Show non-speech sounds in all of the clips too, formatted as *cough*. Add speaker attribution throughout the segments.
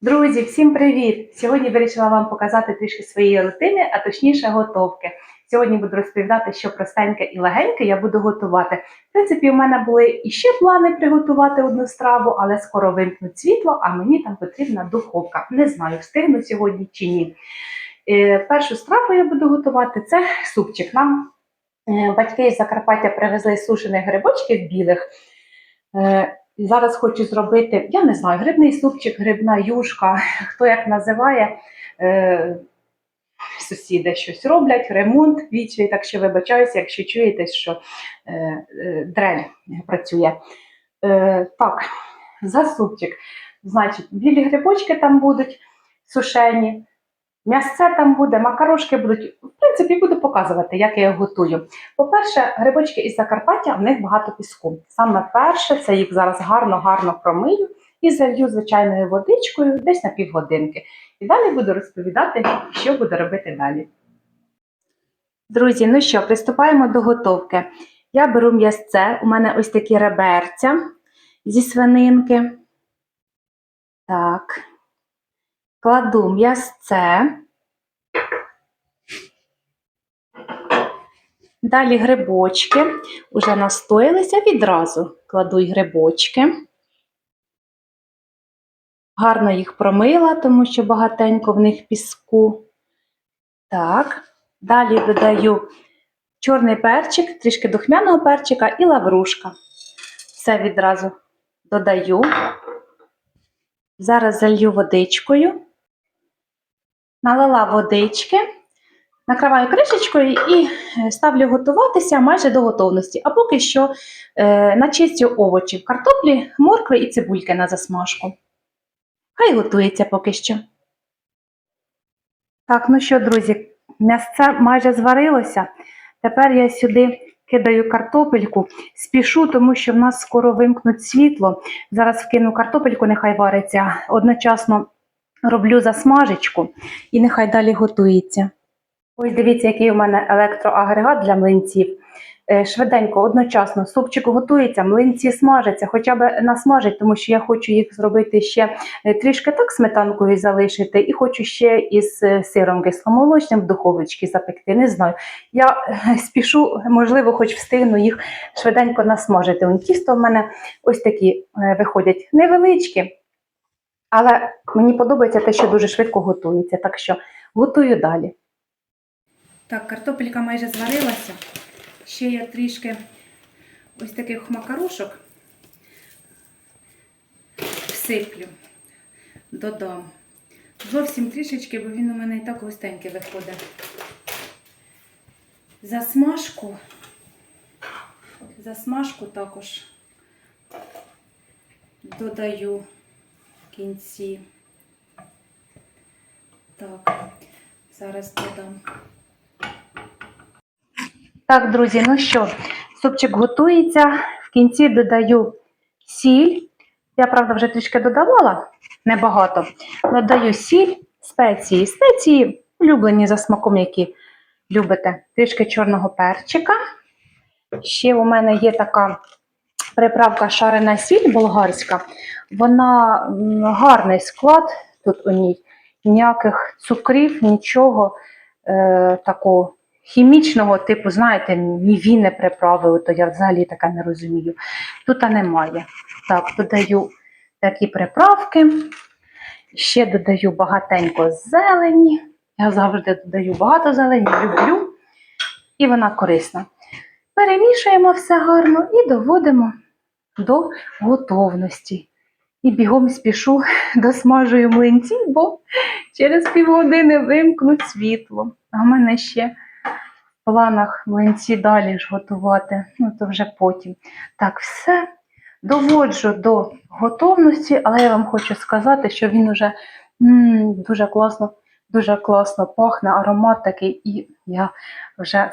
Speaker 1: Друзі, всім привіт! Сьогодні вирішила вам показати трішки своєї рутини, а точніше готовки. Сьогодні буду розповідати, що простеньке і легеньке я буду готувати. В принципі, у мене були іще плани приготувати одну страву, але скоро вимкнуть світло, а мені там потрібна духовка. Не знаю, встигну сьогодні чи ні. Е, першу страву я буду готувати це супчик. Нам е, батьки із Закарпаття привезли сушених грибочків білих. Зараз хочу зробити, я не знаю, грибний супчик, грибна юшка, *laughs* хто як називає. Е, сусіди щось роблять, ремонт вічний, так що вибачаюся, якщо чуєте, що е, е, дрель працює. Е, так, за супчик. Значить, білі грибочки там будуть сушені, м'ясце там буде, макарошки будуть. В принципі, буду показувати, як я їх готую. По-перше, грибочки із Закарпаття, в них багато піску. Саме перше, це їх зараз гарно-гарно промию і залью звичайною водичкою десь на півгодинки. І далі буду розповідати, що буду робити далі. Друзі, ну що, приступаємо до готовки. Я беру м'ясце, у мене ось такі реберця зі свининки. Так. Кладу м'ясце. Далі грибочки. Уже настоїлися відразу. Кладу й грибочки. Гарно їх промила, тому що багатенько в них піску. Так. Далі додаю чорний перчик, трішки духмяного перчика і лаврушка. Все відразу додаю. Зараз залью водичкою. Налила водички, накриваю кришечкою і е, ставлю готуватися майже до готовності. А поки що е, начистю овочів, картоплі, моркви і цибульки на засмажку. Хай готується поки що. Так, ну що, друзі, м'ясце майже зварилося. Тепер я сюди кидаю картопельку, спішу, тому що в нас скоро вимкнуть світло. Зараз вкину картопельку, нехай вариться. Одночасно роблю засмажечку і нехай далі готується. Ось дивіться, який у мене електроагрегат для млинців. Е, Швиденько, одночасно, супчик готується, млинці смажаться, хоча б насмажить, тому що я хочу їх зробити ще е, трішки так сметанкою залишити, і хочу ще із е, сиром кисломолочним в духовочці запекти. Не знаю. Я спішу, можливо, хоч встигну їх швиденько насмажити. Он тісто в мене ось такі виходять невеличкі, але мені подобається те, що дуже швидко готується. Так що готую далі. Так, картопелька майже зварилася. Ще я трішки ось таких макарошок всиплю, додам. Зовсім трішечки, бо він у мене і так густенький виходить. Засмажку. Засмажку також додаю в кінці. Так, зараз додам. Так, друзі, ну що, супчик готується. В кінці додаю сіль. Я, правда, вже трішки додавала, небагато. Додаю сіль, спеції. Спеції улюблені за смаком, які любите. Трішки чорного перчика. Ще у мене є така приправка шарена сіль болгарська. Вона гарний склад тут у ній. Ніяких цукрів, нічого е, такого хімічного типу, знаєте, ні віни приправили, то я взагалі таке не розумію. Тут немає. Так, додаю такі приправки. Ще додаю багатенько зелені. Я завжди додаю багато зелені, люблю. І вона корисна. Перемішуємо все гарно і доводимо до готовності. І бігом спішу *laughs* досмажую млинці, бо через півгодини вимкнуть світло. А в мене ще планах млинці далі ж готувати, ну то вже потім. Так, все доводжу до готовності, але я вам хочу сказати, що він уже м, дуже класно, дуже класно пахне, аромат такий, і я вже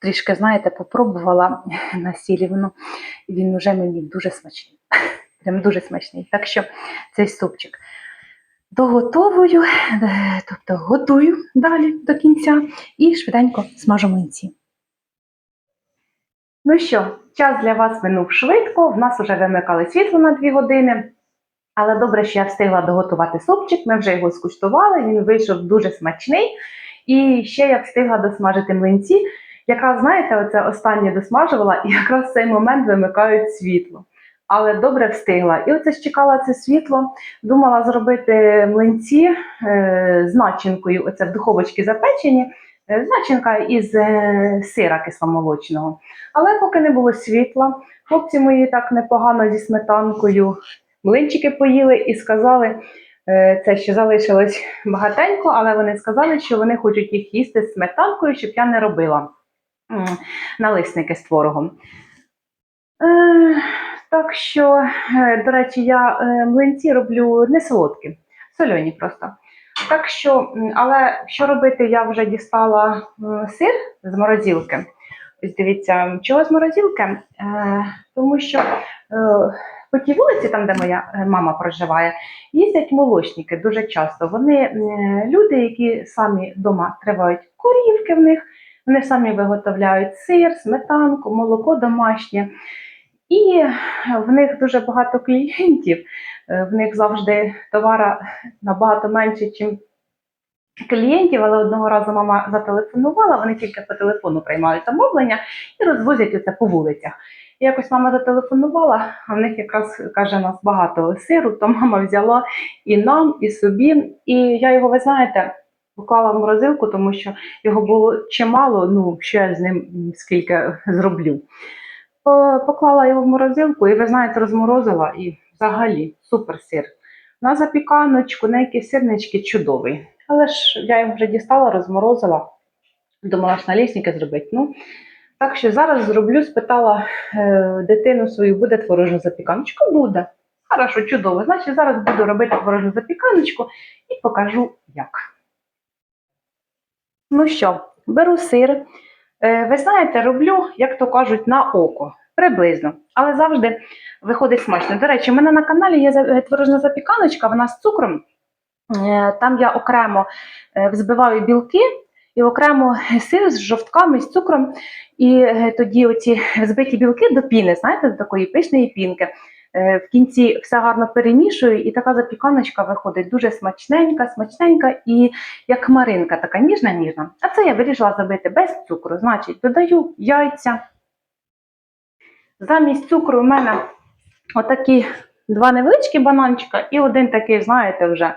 Speaker 1: трішки, знаєте, попробувала *laughs* на сілі, воно він вже мені дуже смачний. *laughs* Прям дуже смачний. Так що цей супчик доготовую, е, тобто готую далі до кінця і швиденько смажу млинці. Ну що, час для вас минув швидко. В нас вже вимикали світло на 2 години. Але добре, що я встигла доготувати супчик, ми вже його скуштували, він вийшов дуже смачний. І ще я встигла досмажити млинці. Якраз, знаєте, оце останнє досмажувала, і якраз в цей момент вимикають світло. Але добре встигла. І оце чекала це світло, думала зробити млинці е, з начинкою, оце в духовочці запечені, е, начинка із е, сира кисломолочного. Але поки не було світла, хлопці мої так непогано зі сметанкою млинчики поїли і сказали, це ще залишилось багатенько, але вони сказали, що вони хочуть їх їсти сметанкою, щоб я не робила налисники з творогом. Е, так що, е, до речі, я е, млинці роблю не солодкі, сольоні просто. Так що, але що робити, я вже дістала сир з морозилки. Ось дивіться, чого з морозилки? Е, тому що е, по тій вулиці, там, де моя е, мама проживає, їздять молочники дуже часто. Вони е, люди, які самі вдома тривають корівки в них, вони самі виготовляють сир, сметанку, молоко домашнє. І в них дуже багато клієнтів. Е, В них завжди товара набагато менше, ніж клієнтів, але одного разу мама зателефонувала, вони тільки по телефону приймають замовлення і розвозять оце по вулицях. І якось мама зателефонувала, а в них якраз каже, нас багато сиру, то мама взяла і нам, і собі. І я його, ви знаєте, поклала в морозилку, тому що його було чимало, ну, що я з ним скільки зроблю. По- Поклала його в морозилку і, ви знаєте, розморозила і взагалі супер сир. На запіканочку, на якісь сирнички чудовий. Але ж я його вже дістала, розморозила. Думала ж налісники зробити. Ну, так що зараз зроблю, спитала е, дитину свою, буде творожна запіканочка? Буде. Хорошо, чудово. Значить, зараз буду робити творожну запіканочку і покажу, як. Ну що, беру сир. Е, ви знаєте, роблю, як то кажуть, на око. Приблизно. Але завжди виходить смачно. До речі, у мене на каналі є е, творожна запіканочка, вона з цукром. Е, Там я окремо взбиваю білки і окремо *laughs* сир з жовтками, з цукром. І тоді оці *laughs* взбиті білки до піни, знаєте, до такої пишної пінки. Е, В кінці все гарно перемішую, і така запіканочка виходить дуже смачненька, смачненька і як хмаринка, така ніжна, ніжна. А це я вирішила зробити без цукру. Значить, додаю яйця. Замість цукру у мене отакі два невеличкі бананчика і один такий, знаєте, вже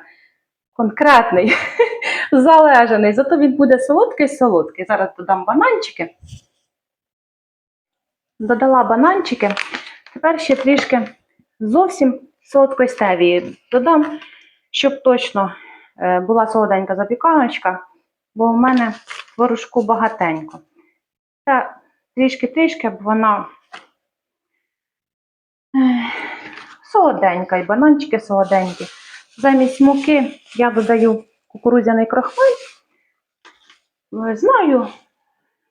Speaker 1: конкретний, *laughs* залежаний. Зато він буде солодкий-солодкий. Зараз додам бананчики. Додала бананчики. Тепер ще трішки зовсім солодкої додам, щоб точно е, була солоденька запіканочка, бо в мене творожку багатенько. Та трішки-трішки, бо вона солоденька, і бананчики солоденькі. Замість муки я додаю кукурудзяний крохмаль. Е, Знаю,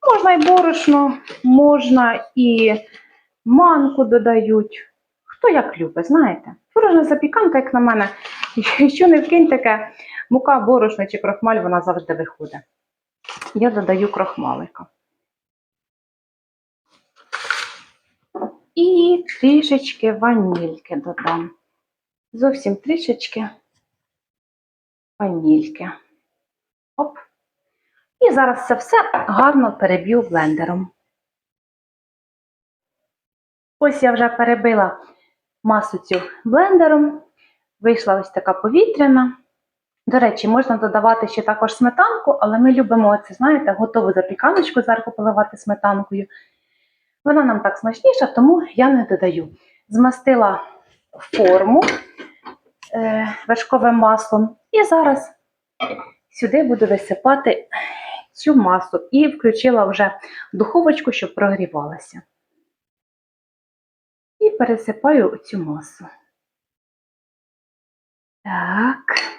Speaker 1: можна і борошно, можна і манку додають. Хто як любить, знаєте? Творожна запіканка, як на мене, *laughs* що не вкинь таке, мука, борошно чи крохмаль, вона завжди виходить. Я додаю крохмалика. І трішечки ванільки додам. Зовсім трішечки ванільки. Оп. І зараз це все гарно переб'ю блендером. Ось я вже перебила масу цю блендером. Вийшла ось така повітряна. До речі, можна додавати ще також сметанку, але ми любимо це, знаєте, готову запіканочку зверху поливати сметанкою. Вона нам так смачніша, тому я не додаю. Змастила форму е, вершковим маслом і зараз сюди буду висипати цю масу і включила вже духовочку, щоб прогрівалася. Пересипаю цю масу. Так.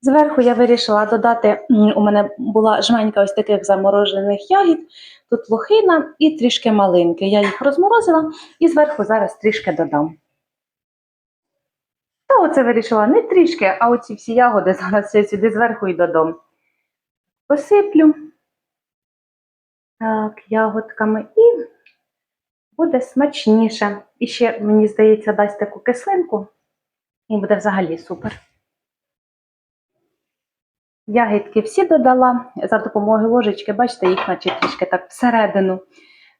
Speaker 1: Зверху я вирішила додати, у мене була жменька ось таких заморожених ягід, тут лохина і трішки малинки. Я їх розморозила і зверху зараз трішки додам. Та оце вирішила не трішки, а оці всі ягоди *laughs* зараз я сюди зверху і додам. Посиплю так, ягодками і буде смачніше. І ще, мені здається, дасть таку кислинку, і буде взагалі супер. Ягідки всі додала за допомогою ложечки, бачите, їх наче трішки так всередину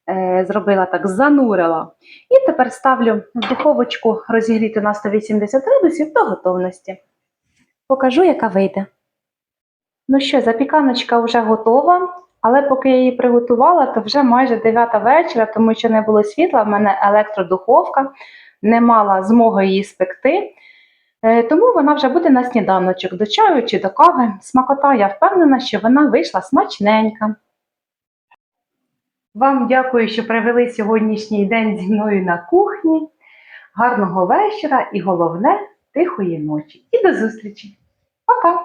Speaker 1: е, зробила, так занурила. І тепер ставлю в духовочку розігріти на 180 градусів до готовності. Покажу, яка вийде. Ну що, запіканочка вже готова, але поки я її приготувала, то вже майже 9 вечора, тому що не було світла, в мене електродуховка, не мала змоги її спекти. Е, Тому вона вже буде на сніданочок до чаю чи до кави. Смакота, я впевнена, що вона вийшла смачненька. Вам дякую, що провели сьогоднішній день зі мною на кухні. Гарного вечора і головне тихої ночі. І до зустрічі. Пока!